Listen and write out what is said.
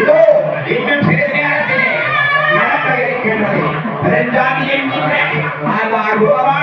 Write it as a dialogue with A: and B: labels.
A: இதோ Jadi yang mereka Alah gua